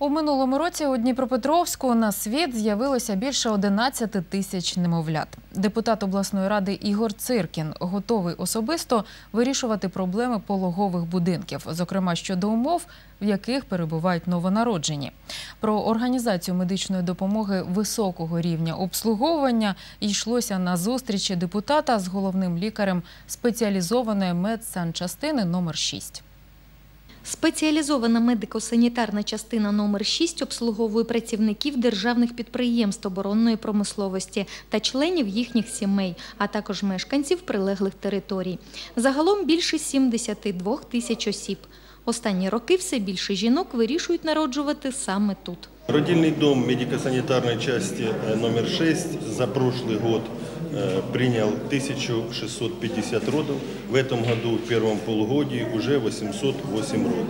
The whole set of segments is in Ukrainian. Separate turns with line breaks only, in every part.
У минулому році у Дніпропетровську на світ з'явилося більше 11 тисяч немовлят. Депутат обласної ради Ігор Циркін готовий особисто вирішувати проблеми пологових будинків, зокрема щодо умов, в яких перебувають новонароджені. Про організацію медичної допомоги високого рівня обслуговування йшлося на зустрічі депутата з головним лікарем спеціалізованої медсанчастини номер 6.
Спеціалізована медико-санітарна частина номер 6 обслуговує працівників державних підприємств оборонної промисловості та членів їхніх сімей, а також мешканців прилеглих територій. Загалом більше 72 тисяч осіб. Останні роки все більше жінок вирішують народжувати саме тут.
Родильный дом медико-санитарной части э, номер 6 за прошлый год э, принял 1650 родов. В этом году, в первом полугодии, уже 808 родов.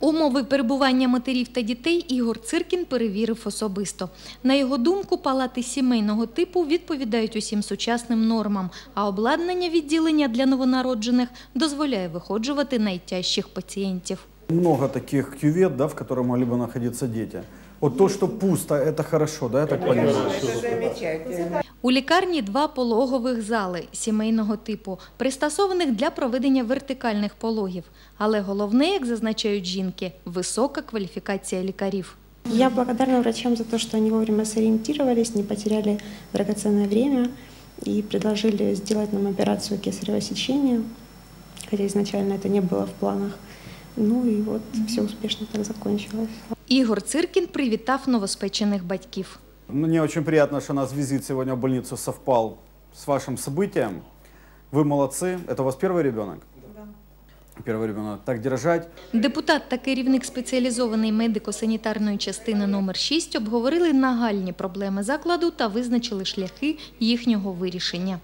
Умови перебування матерів та дітей Ігор Циркін перевірив особисто. На його думку, палати сімейного типу відповідають усім сучасним нормам, а обладнання відділення для новонароджених дозволяє виходжувати найтяжчих пацієнтів.
Много таких кювет, да, в которых могли бы находиться дети. Вот то, что пусто, это хорошо, да, я так понимаю?
У лікарні два пологових зали сімейного типу, пристосованих для проведення вертикальних пологів. Але головне, як зазначають жінки, висока кваліфікація лікарів.
Я благодарна врачам за то, что они вовремя сориентировались, не потеряли драгоценное время и предложили сделать нам операцию кесарево сечения, хотя изначально это не было в планах. Ну и вот все успешно так закончилось.
Ігор Циркін привітав новоспечених батьків.
Мне очень приятно, что у нас визит сегодня в больницу совпал с вашим событием. Вы молодцы. Это у вас первый ребенок? Да. Первый ребенок. Так держать.
Депутат та керівник спеціалізованої медико-санітарної частини номер 6 обговорили нагальні проблеми закладу та визначили шляхи їхнього вирішення.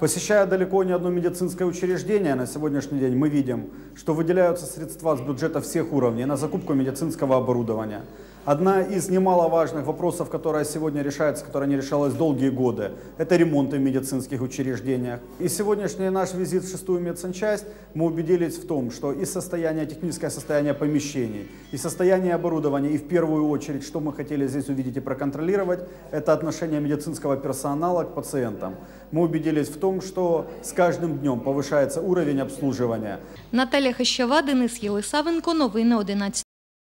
Посещая далеко не одно медицинское учреждение, на сегодняшний день мы видим, что выделяются средства с бюджета всех уровней на закупку медицинского оборудования. Одна из немаловажных вопросов, которая сегодня решается, которая не решалась долгие годы, это ремонты в медицинских учреждениях. И сегодняшний наш визит в шестую медсанчасть мы убедились в том, что и состояние, техническое состояние помещений, и состояние оборудования, и в первую очередь, что мы хотели здесь увидеть и проконтролировать, это отношение медицинского персонала к пациентам. Мы убедились в том, что с каждым днем повышается уровень обслуживания.
Наталя Хащава, Денис Єлисавенко, новини 11